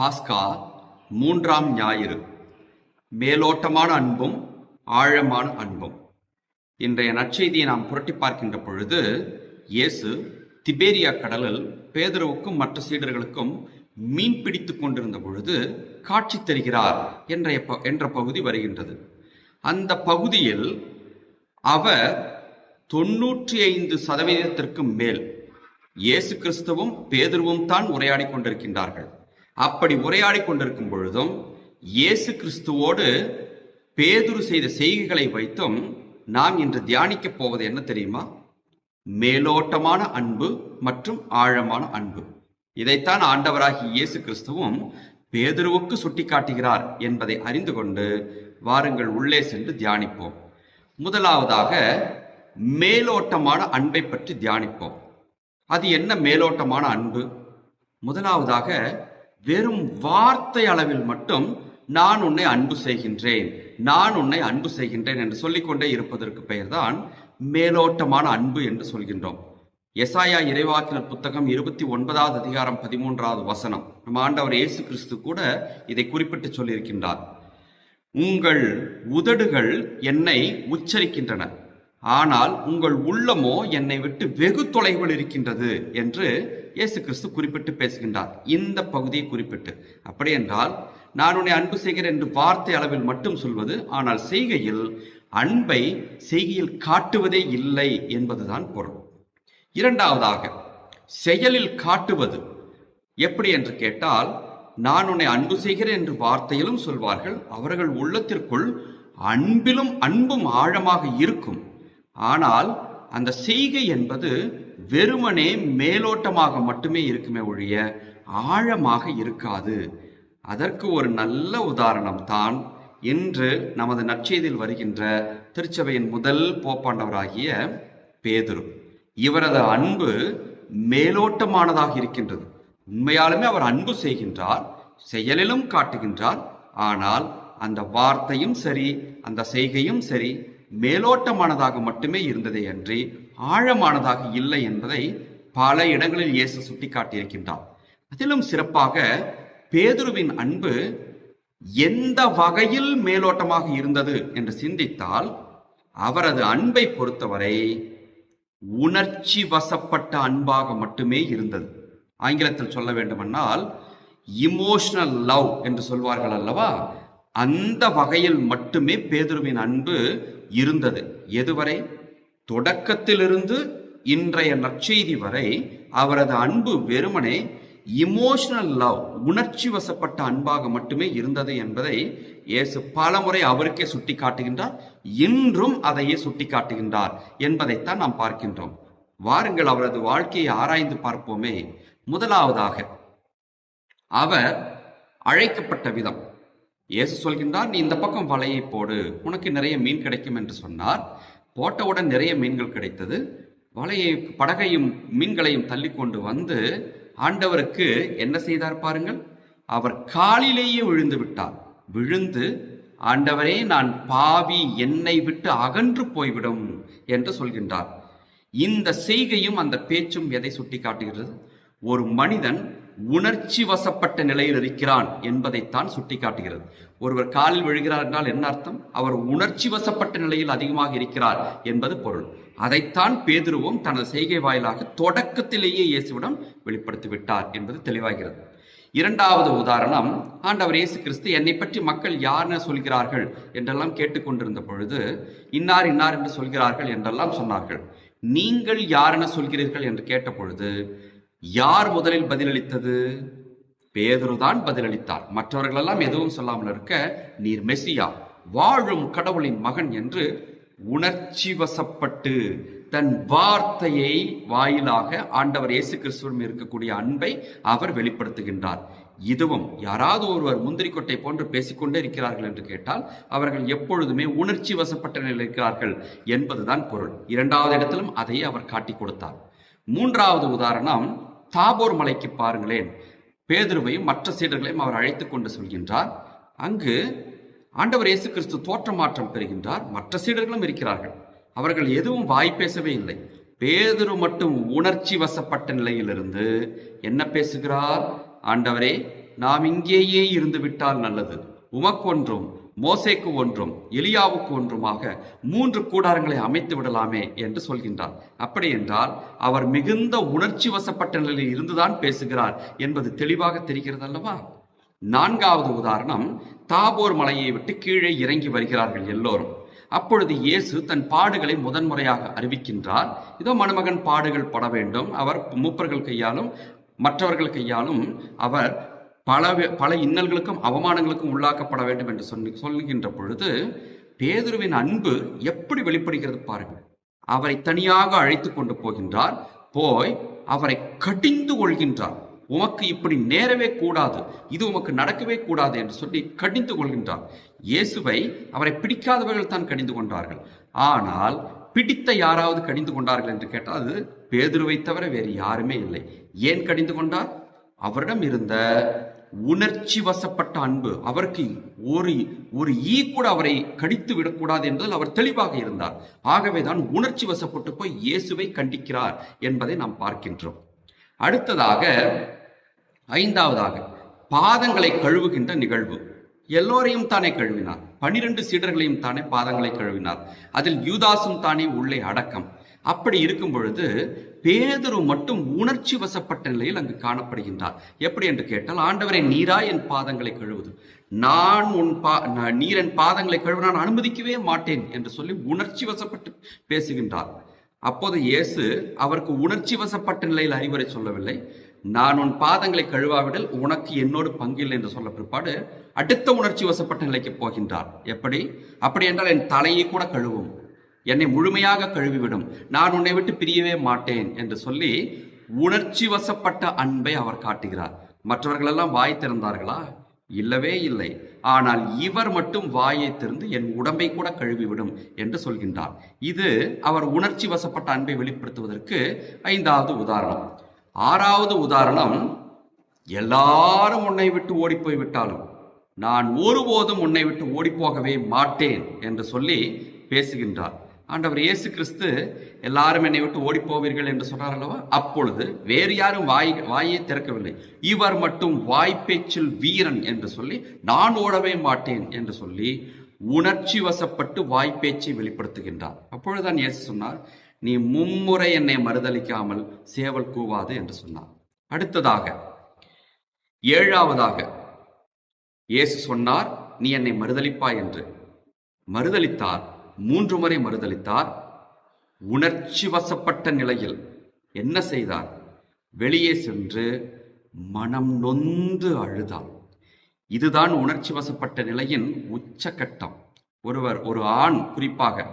பாஸ்கா மூன்றாம் ஞாயிறு. மேலோட்டமான அன்பும் ஆழமான அன்பும். இன்றைய நற்செய்தியை நாம் புரட்டி பார்க்கின்ற பொழுது இயேசு திபேரியா கடலில் பேதுருவுக்கும் மற்ற சீடர்களுக்கும் மீன் பிடித்துக் கொண்டிருந்த பொழுது காட்சி தருகிறார் என்ற ப- என்ற பகுதி வருகின்றது. அந்த பகுதியில் அவர் தொன்னூற்றி ஐந்து சதவீதத்திற்கும் மேல் இயேசு கிறிஸ்துவும் பேதுருவும் தான் உரையாடி கொண்டிருக்கின்றார்கள். அப்படி உரையாடி கொண்டிருக்கும் பொழுதும் இயேசு கிறிஸ்துவோடு பேதுரு செய்த செய்கைகளை வைத்தும் நாம் இன்று தியானிக்கப் போவது என்ன தெரியுமா? மேலோட்டமான அன்பு மற்றும் ஆழமான அன்பு. இதைத்தான் ஆண்டவராகி இயேசு கிறிஸ்துவும் பேதுருவுக்கு சுட்டிக்காட்டுகிறார் என்பதை அறிந்து கொண்டு வாருங்கள் உள்ளே சென்று தியானிப்போம். முதலாவதாக மேலோட்டமான அன்பை பற்றி தியானிப்போம். அது என்ன மேலோட்டமான அன்பு? முதலாவதாக வெறும் வார்த்தை அளவில் மட்டும் நான் உன்னை அன்பு செய்கின்றேன் நான் உன்னை அன்பு செய்கின்றேன் என்று சொல்லிக்கொண்டே இருப்பதற்கு பெயர்தான் மேலோட்டமான அன்பு என்று சொல்கின்றோம். எசாயா இறைவாக்கினர் புத்தகம் இருபத்தி ஒன்பதாவது அதிகாரம் பதிமூன்றாவது வசனம். நம்ம ஆண்டவர் இயேசு கிறிஸ்து கூட இதை குறிப்பிட்டு சொல்லியிருக்கின்றார். உங்கள் உதடுகள் என்னை உச்சரிக்கின்றன ஆனால் உங்கள் உள்ளமோ என்னை விட்டு வெகு தொலைவில் இருக்கின்றது என்று இயேசு கிறிஸ்து குறிப்பிட்டு பேசுகின்றார். இந்த பகுதியை குறிப்பிட்டு. அப்படி என்றால் நான் உன்னை அன்பு செய்கிறேன் என்று வார்த்தை அளவில் மட்டும் சொல்வது ஆனால் செய்கையில் அன்பை செய்கையில் காட்டுவதே இல்லை என்பதுதான் பொருள். இரண்டாவதாக செயலில் காட்டுவது எப்படி என்று கேட்டால் நான் உன்னை அன்பு செய்கிறேன் என்று வார்த்தையிலும் சொல்வார்கள் அவர்கள் உள்ளத்திற்குள் அன்பிலும் அன்பும் ஆழமாக இருக்கும். ஆனால் அந்த செய்கை என்பது வெறுமனே மேலோட்டமாக மட்டுமே இருக்குமே ஒழிய ஆழமாக இருக்காது. அதற்கு ஒரு நல்ல உதாரணம் தான் இன்று நமது நற்செய்தியில் வருகின்ற திருச்சபையின் முதல் போப்பாண்டவராகிய பேதுரு. இவரது அன்பு மேலோட்டமானதாக இருக்கின்றது. உண்மையாலுமே அவர் அன்பு செய்கின்றார் செயலிலும் காட்டுகின்றார். ஆனால் அந்த வார்த்தையும் சரி அந்த செய்கையும் சரி மேலோட்டமானதாக மட்டுமே இருந்ததே அன்றி ஆழமானதாக இல்லை என்பதை பல இடங்களில் இயேசு சுட்டிக்காட்டியிருக்கின்றார். அதிலும் சிறப்பாக பேதுருவின் அன்பு எந்த வகையில் மேலோட்டமாக இருந்தது என்று சிந்தித்தால் அவரது அன்பை பொறுத்தவரை உணர்ச்சி வசப்பட்ட அன்பாக மட்டுமே இருந்தது. ஆங்கிலத்தில் சொல்ல வேண்டுமென்றால் இமோஷனல் லவ் என்று சொல்வார்கள் அல்லவா? அந்த வகையில் மட்டுமே பேதுருவின் அன்பு இருந்தது. எதுவரை? தொடக்கத்திலிருந்து இன்றைய நற்செய்தி வரை அவரது அன்பு வெறுமனே இமோஷனல் லவ் உணர்ச்சி வசப்பட்ட அன்பாக மட்டுமே இருந்தது என்பதை இயேசு பலமுறை அவருக்கே சுட்டி காட்டுகின்றார் இன்றும் அதையே சுட்டி காட்டுகின்றார் என்பதைத்தான் நாம் பார்க்கின்றோம். வாருங்கள் அவரது வாழ்க்கையை ஆராய்ந்து பார்ப்போமே. முதலாவதாக அவர் அழைக்கப்பட்ட விதம். இயேசு சொல்கின்றார் நீ இந்த பக்கம் வலையை போடு உனக்கு நிறைய மீன் கிடைக்கும் என்று சொன்னார். போட்டவுடன் நிறைய மீன்கள் கிடைத்தது. வலையை படகையும் மீன்களையும் தள்ளி கொண்டு வந்து ஆண்டவருக்கு என்ன செய்தார் பாருங்கள்? அவர் காலிலேயே விழுந்து விட்டார். விழுந்து ஆண்டவரே நான் பாவி என்னை விட்டு அகன்று போய்விடும் என்று சொல்கின்றார். இந்த செய்கையும் அந்த பேச்சும் எதை சுட்டி காட்டுகிறது ஒரு மனிதன் உணர்ச்சி வசப்பட்ட நிலையில் இருக்கிறான் என்பதைத்தான் சுட்டிக்காட்டுகிறது. ஒருவர் காலில் விழுகிறார் என்றால் என்ன அர்த்தம்? அவர் உணர்ச்சி வசப்பட்ட நிலையில் அதிகமாக இருக்கிறார் என்பது பொருள். அதைத்தான் பேதுருவும் தனது செய்கை வாயிலாக தொடக்கத்திலேயே இயேசுவிடம் வெளிப்படுத்தி விட்டார் என்பது தெளிவாகிறது. இரண்டாவது உதாரணம் ஆண்டவர் இயேசு கிறிஸ்து என்னை பற்றி மக்கள் யார்னு சொல்கிறார்கள் என்றெல்லாம் கேட்டுக்கொண்டிருந்த பொழுது இன்னார் இன்னார் என்று சொல்கிறார்கள் என்றெல்லாம் சொன்னார்கள். நீங்கள் யாரென சொல்கிறீர்கள் என்று கேட்ட பொழுது யார் முதலில் பதிலளித்தது? பேதுருதான் பதிலளித்தார். மற்றவர்களெல்லாம் எதுவும் சொல்லாமல் இருக்க நீர் மெசியா வாழும் கடவுளின் மகன் என்று உணர்ச்சி வசப்பட்டு தன் வார்த்தையை வாயிலாக ஆண்டவர் இயேசு கிறிஸ்துவிடம் இருக்கக்கூடிய அன்பை அவர் வெளிப்படுத்துகின்றார். இதுவும் யாராவது ஒருவர் முந்திரி கொட்டை போன்று பேசிக்கொண்டே இருக்கிறார்கள் என்று கேட்டால் அவர்கள் எப்பொழுதுமே உணர்ச்சி வசப்பட்ட நிலையில் இருக்கிறார்கள் என்பதுதான் பொருள். இரண்டாவது இடத்திலும் அதை அவர் காட்டிக் கொடுத்தார். மூன்றாவது உதாரணம் தாபோர் மலைக்கு பாருங்களேன். பேதுருவையும் மற்ற சீடர்களையும் அவர் அழைத்து கொண்டு சொல்கின்றார். அங்கு ஆண்டவர் இயேசு கிறிஸ்து தோற்றமாற்றம் பெறுகின்றார். மற்ற சீடர்களும் இருக்கிறார்கள். அவர்கள் எதுவும் வாய் பேசவே இல்லை. பேதுரு மட்டும் உணர்ச்சி வசப்பட்ட நிலையிலிருந்து என்ன பேசுகிறார்? ஆண்டவரே நாம் இங்கேயே இருந்து விட்டால் நல்லது உமக்கொன்றும் மோசேக்கு ஒன்றும் எலியாவுக்கு ஒன்றுமாக மூன்று கூடாரங்களை அமைத்து விடலாமே என்று சொல்கின்றார். அப்படி என்றால் அவர் மிகுந்த உணர்ச்சி வசப்பட்ட நிலையில் இருந்துதான் பேசுகிறார் என்பது தெளிவாக தெரிகிறது அல்லவா நான்காவது உதாரணம் தாபோர் மலையை விட்டு கீழே இறங்கி வருகிறார்கள் எல்லோரும். அப்பொழுது இயேசு தன் பாடுகளை முதன்முறையாக அறிவிக்கின்றார். இதோ மணமகன் பாடுகள் பட வேண்டும். அவர் மூப்பர்கள் கையாலும் மற்றவர்கள் கையாலும் அவர் பல பல இன்னல்களுக்கும் அவமானங்களுக்கும் உள்ளாக்கப்பட வேண்டும் என்று சொல்லி சொல்லுகின்ற பொழுது பேதுருவின் அன்பு எப்படி வெளிப்படுகிறது பாருங்கள். அவரை தனியாக அழைத்து கொண்டு போகின்றார். போய் அவரை கடிந்து கொள்கின்றார். உமக்கு இப்படி நேரவே கூடாது. இது உமக்கு நடக்கவே கூடாது என்று சொல்லி கடிந்து கொள்கின்றார். இயேசுவை அவரை பிடிக்காதவர்கள் தான் கடிந்து கொண்டார்கள். ஆனால் பிடித்த யாராவது கடிந்து கொண்டார்கள் என்று கேட்டால் அது பேதுருவை தவிர வேறு யாருமே இல்லை. ஏன் கடிந்து கொண்டார்? அவரிடம் இருந்த உணர்ச்சி வசப்பட்ட அன்பு. அவருக்கு ஒரு ஒரு ஈ கூட அவரை கடித்து விடக்கூடாது என்பதில் அவர் தெளிவாக இருந்தார். ஆகவே தான் உணர்ச்சி வசப்பட்டு போய் இயேசுவை கண்டிக்கிறார் என்பதை நாம் பார்க்கின்றோம். அடுத்ததாக ஐந்தாவதாக பாதங்களை கழுவுகின்ற நிகழ்வு. எல்லோரையும் தானே கழுவினார். பனிரெண்டு சீடர்களையும் தானே பாதங்களை கழுவினார். அதில் யூதாசும் தானே உள்ளே அடக்கம். அப்படி இருக்கும் பொழுது பேதரு மட்டும் உணர்ச்சி வசப்பட்ட நிலையில் அங்கு காணப்படுகின்றார். எப்படி என்று கேட்டால் ஆண்டவரை நீரா என் பாதங்களை கழுவுது. நான் உன் பா நான் நீர் என் பாதங்களை கழுவ நான் அனுமதிக்கவே மாட்டேன் என்று சொல்லி உணர்ச்சி வசப்பட்டு பேசுகின்றார். அப்போது இயேசு அவருக்கு உணர்ச்சி வசப்பட்ட நிலையில் அறிவுரை சொல்லவில்லை. நான் உன் பாதங்களை கழுவாவிடல் உனக்கு என்னோடு பங்கில்லை என்று சொல்ல பிற்பாடு அடுத்த உணர்ச்சி வசப்பட்ட நிலைக்கு போகின்றார். எப்படி? அப்படி என்றால் என் தலையை கூட கழுவும். என்னை முழுமையாக கழுவிவிடும். நான் உன்னை விட்டு பிரியவே மாட்டேன் என்று சொல்லி உணர்ச்சி வசப்பட்ட அன்பை அவர் காட்டுகிறார். மற்றவர்களெல்லாம் வாய் திறந்தார்களா? இல்லவே இல்லை. ஆனால் இவர் மட்டும் வாயை திறந்து என் உடம்பை கூட கழுவிவிடும் என்று சொல்கின்றார். இது அவர் உணர்ச்சி வசப்பட்ட அன்பை வெளிப்படுத்துவதற்கு ஐந்தாவது உதாரணம். ஆறாவது உதாரணம் எல்லாரும் உன்னை விட்டு ஓடிப்போய் விட்டாலும் நான் ஒருபோதும் உன்னை விட்டு ஓடிப்போகவே மாட்டேன் என்று சொல்லி பேசுகின்றார். ஆண்டவர் இயேசு கிறிஸ்து எல்லாரும் என்னை விட்டு ஓடி போவீர்கள் என்று சொன்னார் அல்லவா அப்பொழுது வேறு யாரும் வாய் வாயை திறக்கவில்லை. இவர் மட்டும் வாய்ப்பேச்சில் வீரன் என்று சொல்லி நான் ஓடவே மாட்டேன் என்று சொல்லி உணர்ச்சி வசப்பட்டு வாய்ப்பேச்சை வெளிப்படுத்துகின்றார். அப்பொழுதுதான் இயேசு சொன்னார் நீ மும்முறை என்னை மறுதளிக்காமல் சேவல் கூவாது என்று சொன்னார். அடுத்ததாக ஏழாவதாக இயேசு சொன்னார் நீ என்னை மறுதலிப்பாய் என்று. மறுதலித்தார் மூன்று முறை மறுதலித்தார் உணர்ச்சி வசப்பட்ட நிலையில் என்ன செய்தார்? வெளியே சென்று மனம் நொந்து அழுதார். இதுதான் உணர்ச்சி வசப்பட்ட நிலையின் உச்சக்கட்டம் ஒருவர் ஒரு ஆண் குறிப்பாக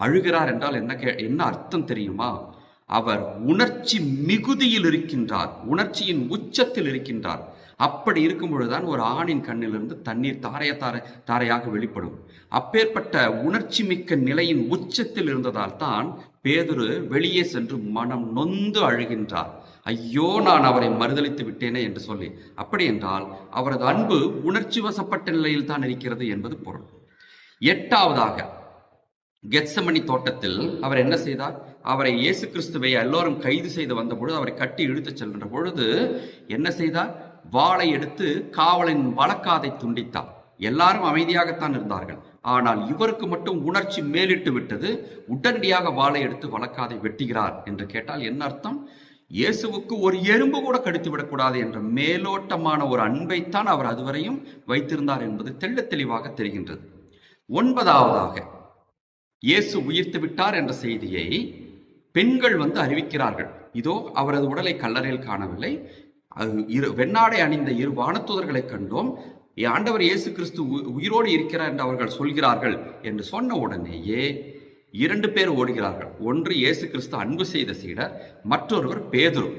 அழுகிறார் என்றால் என்ன கே என்ன அர்த்தம் தெரியுமா? அவர் உணர்ச்சி மிகுதியில் இருக்கின்றார் உணர்ச்சியின் உச்சத்தில் இருக்கின்றார். அப்படி இருக்கும் பொழுதுதான் ஒரு ஆணின் கண்ணிலிருந்து தண்ணீர் தாரைய தாரை தாரையாக வெளிப்படும். அப்பேற்பட்ட உணர்ச்சி மிக்க நிலையின் உச்சத்தில் இருந்ததால் தான் பேதுரு வெளியே சென்று மனம் நொந்து அழுகின்றார். ஐயோ நான் அவரை மறுதலித்து விட்டேனே என்று சொல்லி. அப்படி என்றால் அவரது அன்பு உணர்ச்சி வசப்பட்ட நிலையில் தான் இருக்கிறது என்பது பொருள். எட்டாவதாக கெட்சமணி தோட்டத்தில் அவர் என்ன செய்தார்? அவரை இயேசு கிறிஸ்துவை எல்லோரும் கைது செய்து வந்த பொழுது அவரை கட்டி இழுத்துச் செல்கின்ற பொழுது என்ன செய்தார்? வாளை எடுத்து காவலின் வழக்காதை துண்டித்தார். எல்லாரும் அமைதியாகத்தான் இருந்தார்கள். ஆனால் இவருக்கு மட்டும் உணர்ச்சி மேலிட்டு விட்டது. உடனடியாக வாளை எடுத்து வழக்காதை வெட்டுகிறார் என்று கேட்டால் என்ன அர்த்தம்? இயேசுவுக்கு ஒரு எறும்பு கூட கடித்து விடக்கூடாது என்ற மேலோட்டமான ஒரு அன்பைத்தான் அவர் அதுவரையும் வைத்திருந்தார் என்பது தெள்ள தெளிவாக தெரிகின்றது. ஒன்பதாவதாக இயேசு உயிர்த்து விட்டார் என்ற செய்தியை பெண்கள் வந்து அறிவிக்கிறார்கள். இதோ அவரது உடலை கல்லறையில் காணவில்லை. இரு வெண்ணாடை அணிந்த இரு வானத்தூதர்களை கண்டோம். ஆண்டவர் இயேசு கிறிஸ்து உ- உயிரோடு இருக்கிறார் என்று அவர்கள் சொல்கிறார்கள் என்று சொன்ன உடனேயே இரண்டு பேர் ஓடுகிறார்கள். ஒன்று இயேசு கிறிஸ்து அன்பு செய்த சீடர் மற்றொருவர் பேதுரு.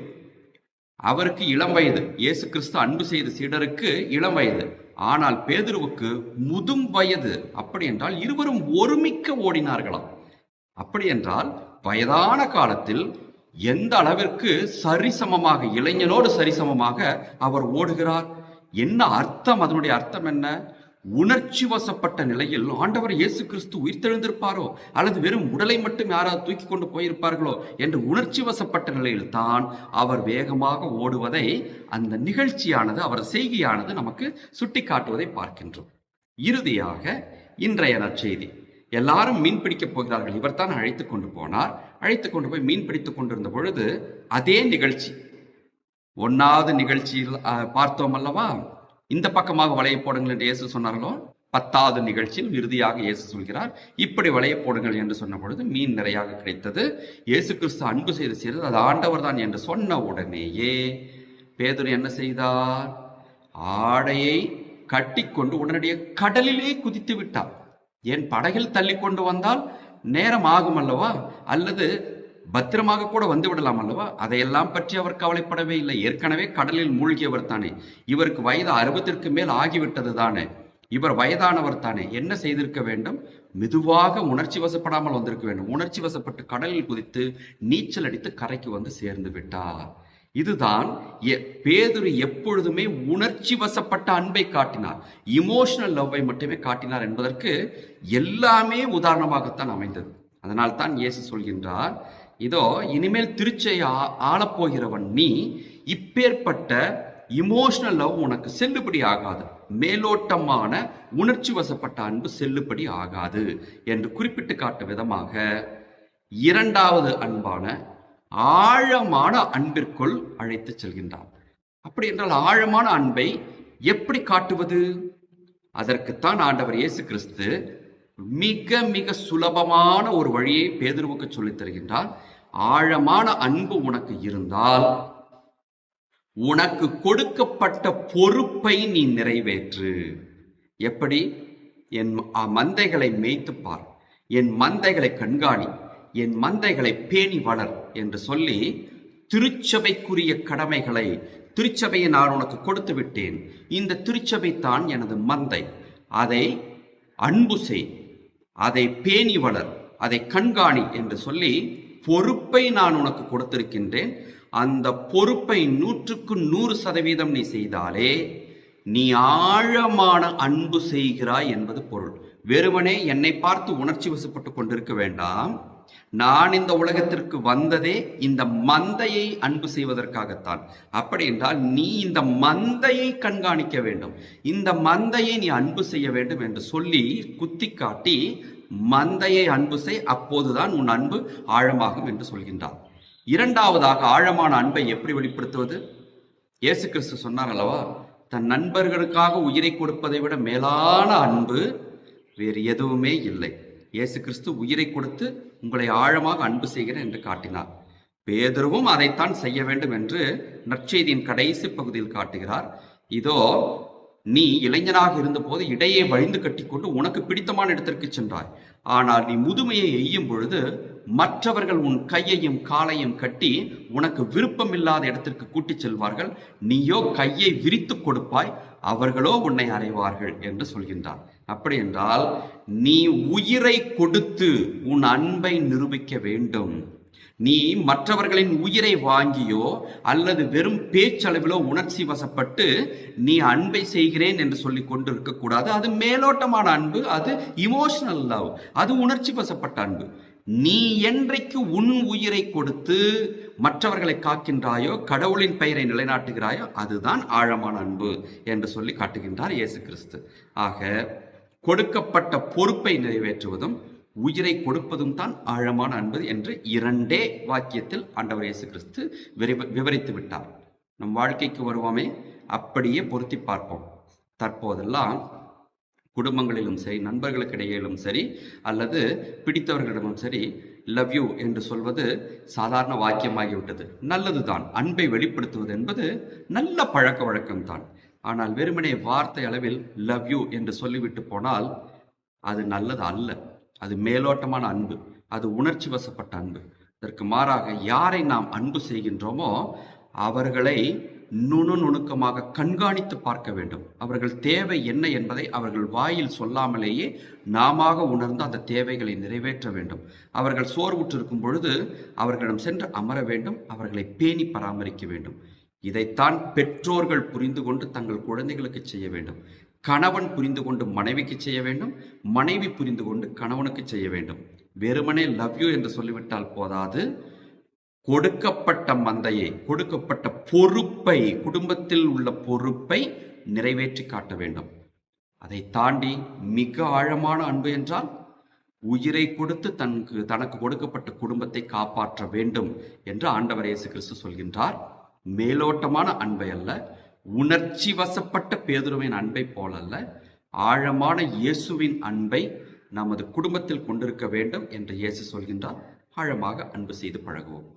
அவருக்கு இளம் வயது. இயேசு கிறிஸ்து அன்பு செய்த சீடருக்கு இளம் வயது. ஆனால் பேதுருவுக்கு முதும் வயது. அப்படி என்றால் இருவரும் ஒருமிக்க ஓடினார்களாம். அப்படி என்றால் வயதான காலத்தில் எந்த அளவிற்கு சரிசமமாக இளைஞனோடு சரிசமமாக அவர் ஓடுகிறார்? என்ன அர்த்தம்? அதனுடைய அர்த்தம் என்ன? உணர்ச்சி வசப்பட்ட நிலையில் ஆண்டவர் இயேசு கிறிஸ்து உயிர்த்தெழுந்திருப்பாரோ? அல்லது வெறும் உடலை மட்டும் யாராவது தூக்கி கொண்டு போயிருப்பார்களோ? என்று உணர்ச்சி வசப்பட்ட நிலையில் தான் அவர் வேகமாக ஓடுவதை அந்த நிகழ்ச்சியானது அவர் செய்கையானது நமக்கு சுட்டி காட்டுவதை பார்க்கின்றோம். இறுதியாக இன்றைய நற்செய்தி. எல்லாரும் மீன் பிடிக்கப் போகிறார்கள். இவர் தான் அழைத்து கொண்டு போனார். அழைத்து கொண்டு போய் மீன் பிடித்து கொண்டிருந்த பொழுது அதே நிகழ்ச்சி. ஒன்னாவது நிகழ்ச்சியில் பார்த்தோம் அல்லவா? இந்த பக்கமாக வலையை போடுங்கள் என்று இயேசு சொன்னார்களோ? பத்தாவது நிகழ்ச்சியில் இறுதியாக இயேசு சொல்கிறார் இப்படி வளைய போடுங்கள் என்று சொன்ன பொழுது மீன் நிறையாக கிடைத்தது. இயேசு கிறிஸ்து அன்பு செய்து செய்தது அது ஆண்டவர் தான் என்று சொன்ன உடனேயே பேதுரு என்ன செய்தார்? ஆடையை கட்டிக்கொண்டு உடனடியாக கடலிலே குதித்து விட்டார். ஏன் படகில் தள்ளி கொண்டு வந்தால்? நேரம் ஆகும் அல்லவா அல்லது பத்திரமாக கூட வந்து விடலாம் அல்லவா அதையெல்லாம் பற்றி அவர் கவலைப்படவே இல்லை. ஏற்கனவே கடலில் மூழ்கியவர் தானே. இவருக்கு வயது அறுபத்திற்கு மேல் ஆகிவிட்டது தானே. இவர் வயதானவர் தானே. என்ன செய்திருக்க வேண்டும்? மெதுவாக உணர்ச்சி வசப்படாமல் வந்திருக்க வேண்டும். உணர்ச்சி வசப்பட்டு கடலில் குதித்து நீச்சல் அடித்து கரைக்கு வந்து சேர்ந்து விட்டார். இதுதான் எ- பேதுரு எப்பொழுதுமே உணர்ச்சி வசப்பட்ட அன்பை காட்டினார். இமோஷனல் லவ்வை மட்டுமே காட்டினார் என்பதற்கு எல்லாமே உதாரணமாகத்தான் அமைந்தது. அதனால் தான் இயேசு சொல்கின்றார் இதோ இனிமேல் திருச்சை ஆ- ஆளப்போகிறவன் நீ இப்பேற்பட்ட இமோஷனல் லவ் உனக்கு செல்லுபடி ஆகாது. மேலோட்டமான உணர்ச்சி வசப்பட்ட அன்பு செல்லுபடி ஆகாது என்று குறிப்பிட்டு காட்டும் விதமாக இரண்டாவது அன்பான ஆழமான அன்பிற்குள் அழைத்துச் செல்கின்றார் அப்படி என்றால் ஆழமான அன்பை எப்படி காட்டுவது? அதற்குத்தான் ஆண்டவர் இயேசு கிறிஸ்து மிக மிக சுலபமான ஒரு வழியை பேதுருவுக்கு சொல்லித் தருகின்றார். ஆழமான அன்பு உனக்கு இருந்தால் உனக்கு கொடுக்கப்பட்ட பொறுப்பை நீ நிறைவேற்று. எப்படி? என் மந்தைகளை மேய்த்துப் பார். என் மந்தைகளை கண்காணி. என் மந்தைகளை பேணி வளர் என்று சொல்லி திருச்சபைக்குரிய கடமைகளை திருச்சபையை நான் உனக்கு கொடுத்து விட்டேன். இந்த திருச்சபை தான் எனது மந்தை. அதை அன்பு செய். அதை பேணி வளர். அதை கண்காணி என்று சொல்லி பொறுப்பை நான் உனக்கு கொடுத்திருக்கின்றேன். அந்த பொறுப்பை நூற்றுக்கு நூறு சதவீதம் நீ செய்தாலே நீ ஆழமான அன்பு செய்கிறாய் என்பது பொருள். வெறுமனே என்னை பார்த்து உணர்ச்சி வசப்பட்டு கொண்டிருக்க வேண்டாம். நான் இந்த உலகத்திற்கு வந்ததே இந்த மந்தையை அன்பு செய்வதற்காகத்தான். அப்படி என்றால் நீ இந்த மந்தையை கண்காணிக்க வேண்டும். இந்த மந்தையை நீ அன்பு செய்ய வேண்டும் என்று சொல்லி குத்தி காட்டி மந்தையை அன்பு செய் அப்போதுதான் உன் அன்பு ஆழமாகும் என்று சொல்கின்றார் இரண்டாவதாக ஆழமான அன்பை எப்படி வெளிப்படுத்துவது? இயேசு கிறிஸ்து சொன்னார் அல்லவா தன் நண்பர்களுக்காக உயிரை கொடுப்பதை விட மேலான அன்பு வேறு எதுவுமே இல்லை. இயேசு கிறிஸ்து உயிரை கொடுத்து உங்களை ஆழமாக அன்பு செய்கிறேன் என்று காட்டினார். பேதுருவும் அதைத்தான் செய்ய வேண்டும் என்று நற்செய்தியின் கடைசி பகுதியில் காட்டுகிறார். இதோ நீ இளைஞனாக இருந்தபோது இடையே வழிந்து கட்டிக்கொண்டு உனக்கு பிடித்தமான இடத்திற்கு சென்றாய். ஆனால் நீ முதுமையை எய்யும் பொழுது மற்றவர்கள் உன் கையையும் காலையும் கட்டி உனக்கு விருப்பமில்லாத இடத்திற்கு கூட்டிச் செல்வார்கள். நீயோ கையை விரித்து கொடுப்பாய். அவர்களோ உன்னை அறைவார்கள் என்று சொல்கின்றார். அப்படி என்றால் நீ உயிரை கொடுத்து உன் அன்பை நிரூபிக்க வேண்டும். நீ மற்றவர்களின் உயிரை வாங்கியோ அல்லது வெறும் பேச்சளவிலோ உணர்ச்சி வசப்பட்டு நீ அன்பை செய்கிறேன் என்று சொல்லி கொண்டு இருக்கக்கூடாது அது மேலோட்டமான அன்பு அது இமோஷனல் லவ் அது உணர்ச்சி வசப்பட்ட அன்பு. நீ என்றைக்கு உன் உயிரை கொடுத்து மற்றவர்களை காக்கின்றாயோ கடவுளின் பெயரை நிலைநாட்டுகிறாயோ அதுதான் ஆழமான அன்பு என்று சொல்லி காட்டுகின்றார் இயேசு கிறிஸ்து. ஆக கொடுக்கப்பட்ட பொறுப்பை நிறைவேற்றுவதும் உயிரை கொடுப்பதும் தான் ஆழமான அன்பு என்று இரண்டே வாக்கியத்தில் ஆண்டவர் இயேசு கிறிஸ்து விரிவ- விவரித்து விட்டார். நம் வாழ்க்கைக்கு வருவோமே அப்படியே பொருத்தி பார்ப்போம். தற்போதெல்லாம் குடும்பங்களிலும் சரி நண்பர்களுக்கு இடையிலும் சரி அல்லது பிடித்தவர்களிடமும் சரி லவ் யூ என்று சொல்வது சாதாரண வாக்கியமாகிவிட்டது. நல்லதுதான். அன்பை வெளிப்படுத்துவது என்பது நல்ல பழக்க வழக்கம்தான். ஆனால் வெறுமனே வார்த்தை அளவில் லவ் யூ என்று சொல்லிவிட்டு போனால் அது நல்லது அல்ல. அது மேலோட்டமான அன்பு. அது உணர்ச்சி வசப்பட்ட அன்பு. இதற்கு மாறாக யாரை நாம் அன்பு செய்கின்றோமோ அவர்களை நுணு நுணுக்கமாக கண்காணித்து பார்க்க வேண்டும். அவர்கள் தேவை என்ன என்பதை அவர்கள் வாயில் சொல்லாமலேயே நாம உணர்ந்து அந்த தேவைகளை நிறைவேற்ற வேண்டும். அவர்கள் சோர்வுற்றிருக்கும் பொழுது அவர்களிடம் சென்று அமர வேண்டும். அவர்களை பேணி பராமரிக்க வேண்டும். இதைத்தான் பெற்றோர்கள் புரிந்து கொண்டு தங்கள் குழந்தைகளுக்கு செய்ய வேண்டும். கணவன் புரிந்து கொண்டு மனைவிக்கு செய்ய வேண்டும். மனைவி புரிந்து கொண்டு கணவனுக்கு செய்ய வேண்டும். வெறுமனே லவ் யூ என்று சொல்லிவிட்டால் போதாது. கொடுக்கப்பட்ட மந்தையை கொடுக்கப்பட்ட பொறுப்பை குடும்பத்தில் உள்ள பொறுப்பை நிறைவேற்றி காட்ட வேண்டும். அதை தாண்டி மிக ஆழமான அன்பு என்றால் உயிரை கொடுத்து தனக்கு தனக்கு கொடுக்கப்பட்ட குடும்பத்தை காப்பாற்ற வேண்டும் என்று ஆண்டவர் இயேசு கிறிஸ்து சொல்கின்றார். மேலோட்டமான அன்பை அல்ல உணர்ச்சி வசப்பட்ட பேதுருவின் அன்பை போலல்ல ஆழமான இயேசுவின் அன்பை நமது குடும்பத்தில் கொண்டிருக்க வேண்டும் என்று இயேசு சொல்கின்றார். ஆழமாக அன்பு செய்து பழகுவோம்.